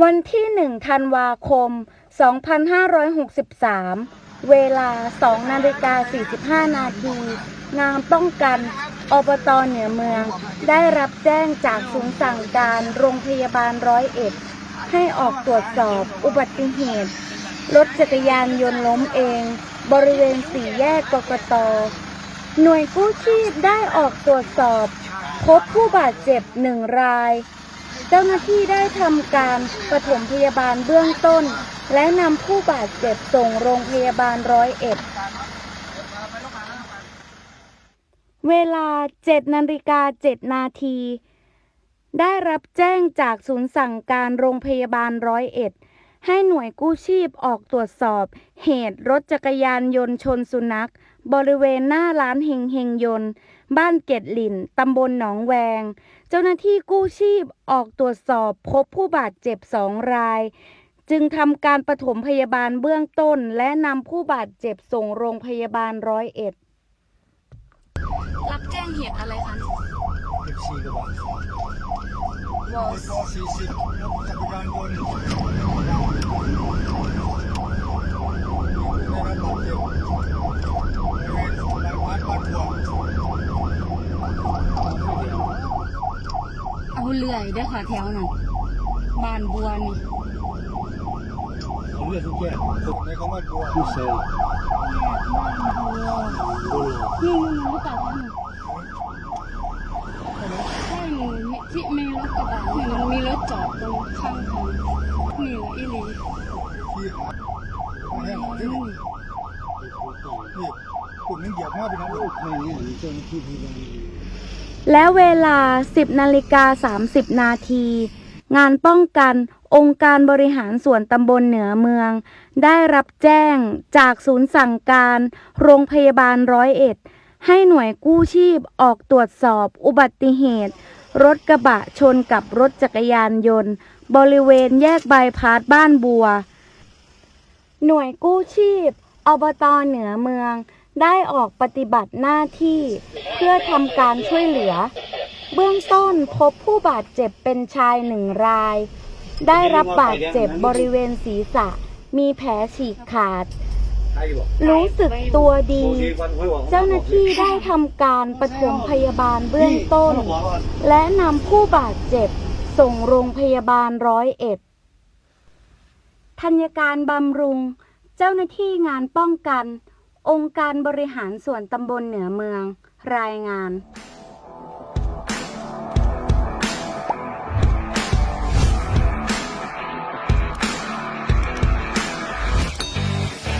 วันที่ 1 ธันวาคม 2563 เวลา 2 นาฬิกา 45 นาที งานป้องกัน อบตเหนือเมือง ได้รับแจ้งจากศูนย์สั่งการโรงพยาบาลร้อยเอ็ด ให้ออกตรวจสอบอุบัติเหตุ รถจักรยานยนต์ล้มเอง บริเวณสี่แยกกกต หน่วยกู้ชีพได้ออกตรวจสอบ พบผู้บาดเจ็บหนึ่งราย เจ้าหน้าที่ได้ทำการปฐมพยาบาลเบื้องต้น และนำผู้บาดเจ็บส่งโรงพยาบาลร้อยเอ็ด เวลา 7นาฬิกา7นาที ได้รับแจ้งจากศูนย์สั่งการโรงพยาบาลร้อยเอ็ด ให้หน่วยกู้ชีพออกตรวจสอบ เหตุรถจักรยานยนต์ชนสุนัข บริเวณหน้าร้านเฮงเฮงยนต์ บ้านเกตหลินตำบลหนองแวง เจ้าหน้าที่กู้ชีพออกตรวจสอบพบผู้บาดเจ็บสองราย จึงทำการปฐมพยาบาลเบื้องต้น และนำผู้บาดเจ็บส่งโรงพยาบาลร้อยเอ็ด รับแจ้งเหตุอะไรคะเก็บสี่กระบะวอสสี่สิบรถจักรยานยนต์ได้รับบาดเจ็บบริเวณบ้านบ้านบัว เอาเลื่อยเด้อค่ะแถวนั้นบานบัวนี่เขาเลือดทุกแก่สุดในเขาบ้านบัวผู้เซลนี่นี่หรือเปล่าคะใช่หนูที่มีรถกระบะนี่มันมีรถจอดตรงข้างทางนี่แหละอีหลีที่ขาแห้งที่นี่นี่คุณนึกเหยียบมากไปนะลูกไม่นี่หรือเจ้าหน้าที่พยาบาล และเวลา 10นาฬิกา30 นาที งานป้องกันองค์การบริหารส่วนตำบลเหนือเมือง ได้รับแจ้งจากศูนย์สั่งการ โรงพยาบาลร้อยเอ็ด ให้หน่วยกู้ชีพออกตรวจสอบอุบัติเหตุ รถกระบะชนกับรถจักรยานยนต์ บริเวณแยกบายพาสบ้านบัว หน่วยกู้ชีพอบตเหนือเมือง ได้ออกปฏิบัติหน้าที่เพื่อทำการช่วยเหลือ เบื้องต้นพบผู้บาดเจ็บเป็นชายหนึ่งราย ได้รับบาดเจ็บบริเวณศีรษะ มีแผลฉีกขาด รู้สึกตัวดี เจ้าหน้าที่ได้ทำการปฐมพยาบาลเบื้องต้น และนำผู้บาดเจ็บส่งโรงพยาบาลร้อยเอ็ดธัญการบำรุง เจ้าหน้าที่งานป้องกัน องค์การบริหารส่วนตำบลเหนือเมือง รายงาน